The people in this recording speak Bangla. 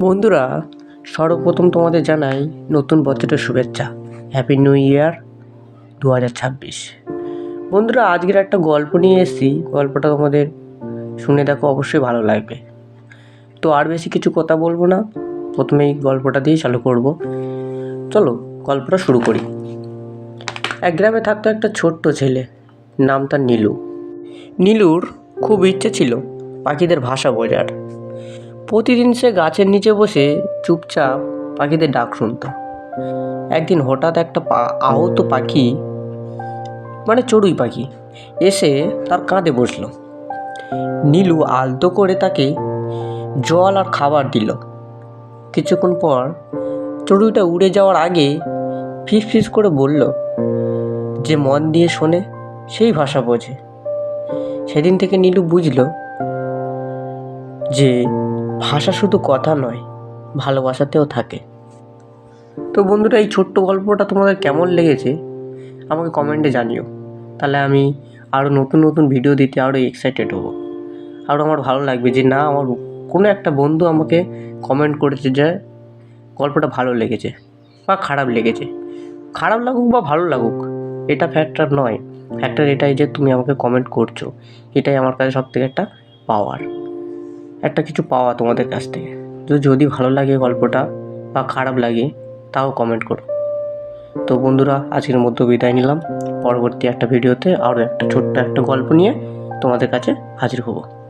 বন্ধুরা, সর্বপ্রথম তোমাদের জানাই নতুন বছরের শুভেচ্ছা। হ্যাপি নিউ ইয়ার দু হাজার ছাব্বিশ। বন্ধুরা, আজকের একটা গল্প নিয়ে এসেছি। গল্পটা তোমাদের শুনে দেখো, অবশ্যই ভালো লাগবে। তো আর বেশি কিছু কথা বলব না। প্রথমেই গল্পটা দিয়ে চালু করব। চলো, গল্পটা শুরু করি। এক গ্রামে থাকতো একটা ছোট্ট ছেলে। নাম তার নীলু। নীলুর খুব ইচ্ছে ছিল পাখিদের ভাষা বোঝার। প্রতিদিন সে গাছের নিচে বসে চুপচাপ পাখিদের ডাক শুনত। একদিন হঠাৎ একটা পা, আহত পাখি মানে চড়ুই পাখি, এসে তার কাঁধে বসল। নীলু আলতো করে তাকে জল আর খাবার দিল। কিছুক্ষণ পর চড়ুইটা উড়ে যাওয়ার আগে ফিস ফিস করে বলল, যে মন দিয়ে শোনে, সেই ভাষা বোঝে। সেদিন থেকে নীলু বুঝলো যে ভাষা শুধু কথা নয়, ভালোবাসাতেও থাকে। তো বন্ধুরা, এই ছোট্ট গল্পটা তোমাদের কেমন লেগেছে? আমাকে কমেন্টে জানিও। তাহলে আমি আরও নতুন নতুন ভিডিও দিতে আরও এক্সাইটেড হব। আরও আমার ভালো লাগবে যে না, আমার কোনো একটা বন্ধু আমাকে কমেন্ট করেছে যে, গল্পটা ভালো লেগেছে বা খারাপ লেগেছে। খারাপ লাগুক বা ভালো লাগুক, এটা ফ্যাক্টর নয়। ফ্যাক্টর এটাই যে তুমি আমাকে কমেন্ট করছ, এটাই আমার কাছে সব থেকে একটা পাওয়ার একটা কিছু পাওয়া তোমাদের কাছ থেকে। তো যদি ভালো লাগে গল্পটা বা খারাপ লাগে, তাও কমেন্ট করো। তো বন্ধুরা, আজকের মধ্যে বিদায় নিলাম। পরবর্তী একটা ভিডিওতে আরও একটা ছোট্ট একটা গল্প নিয়ে তোমাদের কাছে হাজির হব।